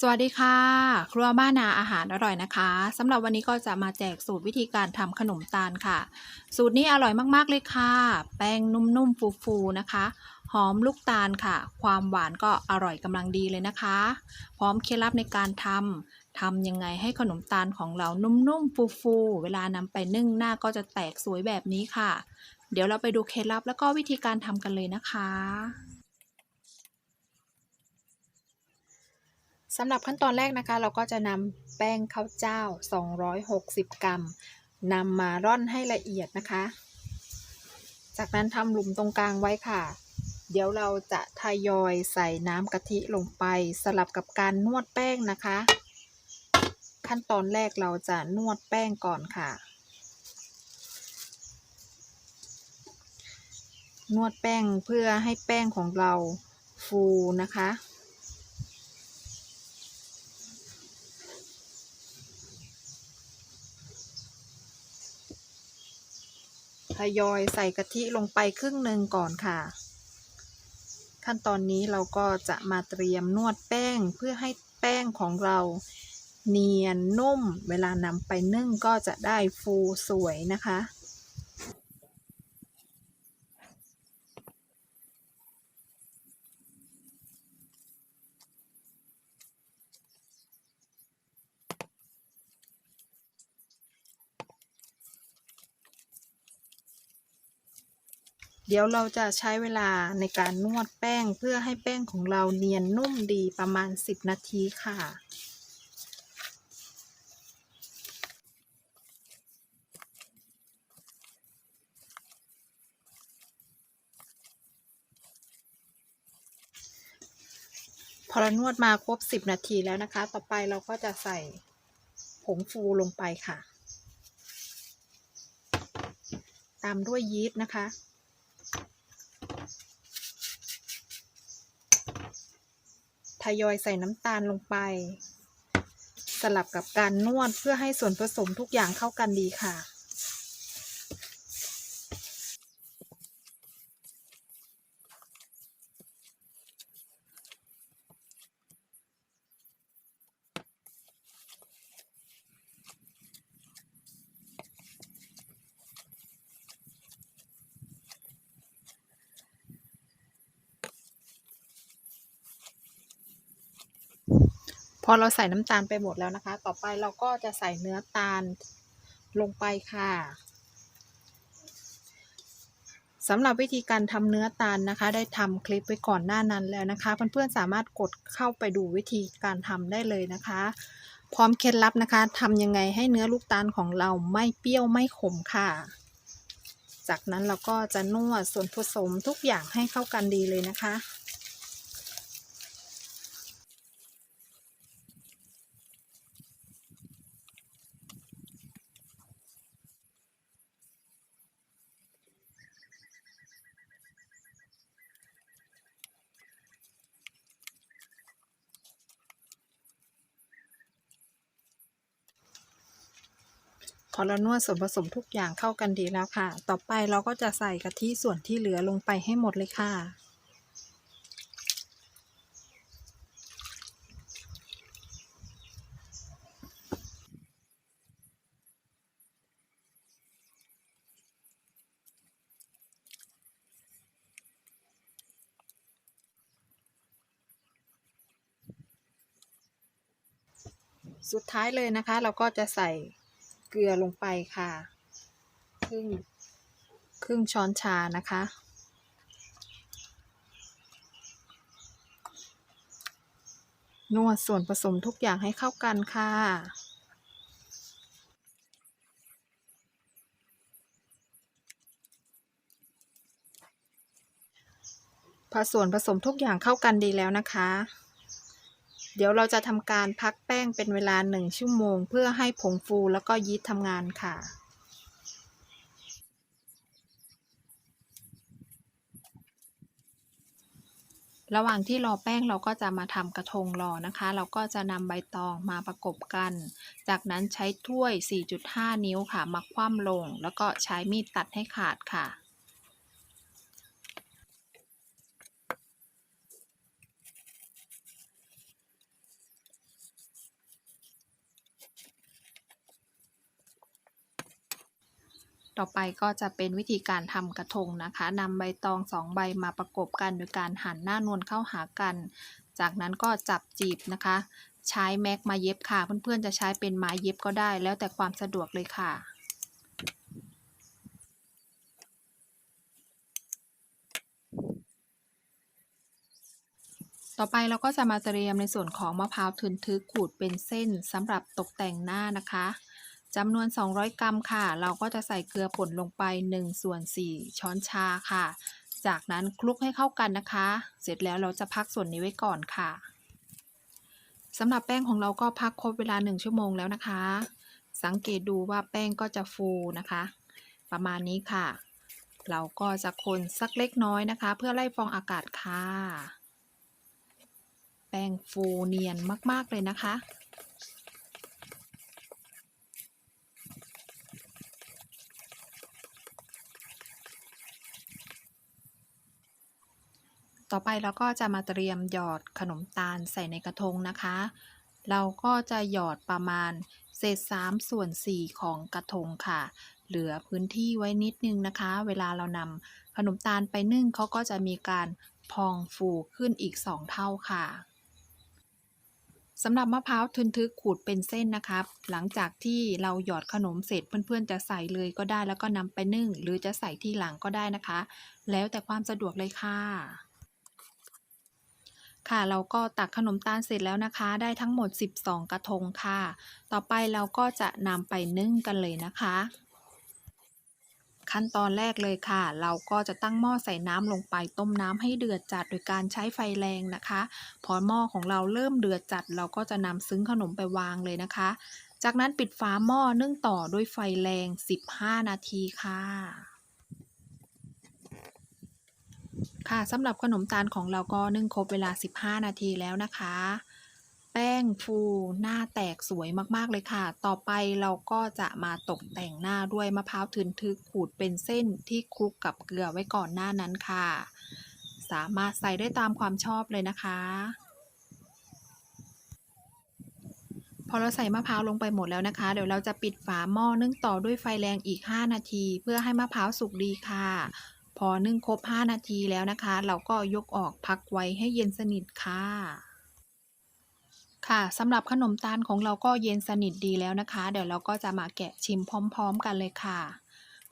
สวัสดีค่ะ ครัวบ้านนาอาหารอร่อยนะคะสำหรับวันนี้ก็จะมาแจกสูตรวิธีการทำขนมตาลค่ะ สูตรนี้อร่อยมากๆเลยค่ะ แป้งนุ่มๆฟูๆนะคะ หอมลูกตาลค่ะ ความหวานก็อร่อยกำลังดีเลยนะคะ พร้อมเคล็ดลับในการทำทำยังไงให้ขนมตาลของเรานุ่มๆฟูๆเวลานำไปนึ่งหน้าก็จะแตกสวยแบบนี้ค่ะ เดี๋ยวเราไปดูเคล็ดลับแล้วก็วิธีการทำกันเลยนะคะ สำหรับขั้นตอนแรกนะคะ เราก็จะนำแป้งข้าวเจ้า 260 กรัมนำมาร่อนให้ละเอียดนะคะ จากนั้นทำหลุมตรงกลางไว้ค่ะ เดี๋ยวเราจะทยอยใส่น้ำกะทิลงไปสลับกับการนวดแป้งนะคะ ขั้นตอนแรกเราจะนวดแป้งก่อนค่ะ นวดแป้งเพื่อให้แป้งของเราฟูนะคะ ทยอยใส่กะทิลงไปครึ่งหนึ่งก่อนค่ะ ขั้นตอนนี้เราก็จะมาเตรียมนวดแป้งเพื่อให้แป้งของเราเนียนนุ่ม เวลานำไปนึ่งก็จะได้ฟูสวยนะคะ ดี๋ยวเราจะใช้เวลาในการนวดแป้งเพื่อให้แป้งของเราเนียนนุ่มดีประมาณ 10 นาทีค่ะ พอเรานวดมาครบ 10 นาทีแล้วนะคะ ต่อไปเราก็จะใส่ผงฟูลงไปค่ะ ตามด้วยยีสต์นะคะ ทยอยใส่น้ำตาลลงไป สลับกับการนวดเพื่อให้ส่วนผสมทุกอย่างเข้ากันดีค่ะ พอเราใส่น้ำตาลไปหมดแล้วนะคะ ต่อไปเราก็จะใส่เนื้อตาลลงไปค่ะสำหรับวิธีการทำเนื้อตาลนะคะ ได้ทำคลิปไว้ก่อนหน้านั้นแล้วนะคะ เพื่อนๆสามารถกดเข้าไปดูวิธีการทำได้เลยนะคะ พร้อมเคล็ดลับนะคะทำยังไงให้เนื้อลูกตาลของเราไม่เปรี้ยวไม่ขมค่ะ จากนั้นเราก็จะนวดส่วนผสมทุกอย่างให้เข้ากันดีเลยนะคะ พอเรานวดส่วนผสมทุกอย่างเข้ากันดีแล้วค่ะ ต่อไปเราก็จะใส่กะทิส่วนที่เหลือลงไปให้หมดเลยค่ะ สุดท้ายเลยนะคะ เราก็จะใส่ เกลือลงไปค่ะ ครึ่งครึ่งช้อนชานะคะ นวดส่วนผสมทุกอย่างให้เข้ากันค่ะพอส่วนผสมทุกอย่างเข้ากันดีแล้วนะคะ เดี๋ยวเราจะทำการพักแป้งเป็นเวลา1ชั่วโมง เพื่อให้ผงฟูแล้วก็ยีสต์ทำงานค่ะ ระหว่างที่รอแป้งเราก็จะมาทำกระทงรอนะคะ เราก็จะนำใบตองมาประกบกัน จากนั้นใช้ถ้วย 4.5 นิ้วค่ะมาคว่ำลง แล้วก็ใช้มีดตัดให้ขาดค่ะ ต่อไปก็จะเป็นวิธีการทำกระทงนะคะนำใบตองสองใบมาประกบกันโดยการหันหน้านวลเข้าหากัน จากนั้นก็จับจีบนะคะ ใช้แม็กมาเย็บค่ะ เพื่อนๆจะใช้เป็นไม้เย็บก็ได้ แล้วแต่ความสะดวกเลยค่ะต่อไปเราก็จะมาเตรียมในส่วนของมะพร้าวทึนทึกขูดเป็นเส้นสำหรับตกแต่งหน้านะคะ จำนวน 200 กรัมค่ะ เราก็จะใส่เกลือป่นลงไป1ส่วน4ช้อนชาค่ะ จากนั้นคลุกให้เข้ากันนะคะ เสร็จแล้วเราจะพักส่วนนี้ไว้ก่อนค่ะสำหรับแป้งของเราก็พักครบเวลา 1 ชั่วโมงแล้วนะคะ สังเกตดูว่าแป้งก็จะฟูนะคะ ประมาณนี้ค่ะ เราก็จะคนสักเล็กน้อยนะคะ เพื่อไล่ฟองอากาศค่ะ แป้งฟูเนียนมาก ๆ เลยนะคะ ต่อไปเราก็จะมาเตรียมหยอดขนมตาลใส่ในกระทงนะคะ เราก็จะหยอดประมาณเศษ3ส่วน4ของกระทงค่ะ เหลือพื้นที่ไว้นิดนึงนะคะ เวลาเรานำขนมตาลไปนึ่งเขาก็จะมีการพองฟูขึ้นอีก 2 เท่าค่ะสำหรับมะพร้าวทึนทึกขูดเป็นเส้นนะครับ หลังจากที่เราหยอดขนมเสร็จเพื่อนๆ จะใส่เลยก็ได้แล้วก็นำไปนึ่ง หรือจะใส่ที่หลังก็ได้นะคะ แล้วแต่ความสะดวกเลยค่ะ ค่ะ เราก็ตักขนมตาลเสร็จแล้วนะคะ ได้ทั้งหมด 12 กระทงค่ะ ต่อไปเราก็จะนำไปนึ่งกันเลยนะคะ ขั้นตอนแรกเลยค่ะ เราก็จะตั้งหม้อใส่น้ำลงไปต้มน้ำให้เดือดจัดโดยการใช้ไฟแรงนะคะ พอหม้อของเราเริ่มเดือดจัด เราก็จะนำซึ้งขนมไปวางเลยนะคะ จากนั้นปิดฝาหม้อนึ่งต่อด้วยไฟแรง 15 นาทีค่ะ ค่ะสำหรับขนมตาลของเราก็นึ่งครบเวลา 15 นาทีแล้วนะคะ แป้งฟูหน้าแตกสวยมากๆเลยค่ะ ต่อไปเราก็จะมาตกแต่งหน้าด้วยมะพร้าวทึนทึกขูดเป็นเส้นที่คลุกกับเกลือไว้ก่อนหน้านั้นค่ะ สามารถใส่ได้ตามความชอบเลยนะคะ พอเราใส่มะพร้าวลงไปหมดแล้วนะคะ เดี๋ยวเราจะปิดฝาหม้อนึ่งต่อด้วยไฟแรงอีก 5 นาที เพื่อให้มะพร้าวสุกดีค่ะ พอนึ่งครบ 5 นาทีแล้วนะคะ เราก็ยกออกพักไว้ให้เย็นสนิทค่ะ ค่ะสำหรับขนมตาลของเราก็เย็นสนิทดีแล้วนะคะ เดี๋ยวเราก็จะมาแกะชิมพร้อม ๆ กันเลยค่ะ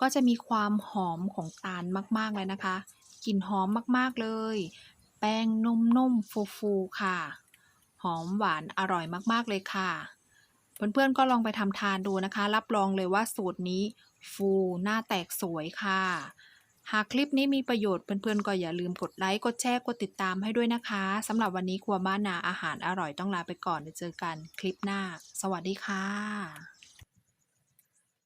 ก็จะมีความหอมของตาลมากๆเลยนะคะกลิ่นหอมมากๆเลย แป้งนุ่มๆฟูๆค่ะ หอมหวานอร่อยมากๆเลยค่ะ เพื่อนๆก็ลองไปทำทานดูนะคะ รับรองเลยว่าสูตรนี้ฟูหน้าแตกสวยค่ะ หากคลิปนี้มีประโยชน์เพื่อนๆก็อย่าลืมกดไลค์ กดแชร์ กดติดตามให้ด้วยนะคะสำหรับวันนี้ครัวบ้านนาอาหารอร่อยต้องลาไปก่อนเดี๋ยวเจอกันคลิปหน้า สวัสดีค่ะ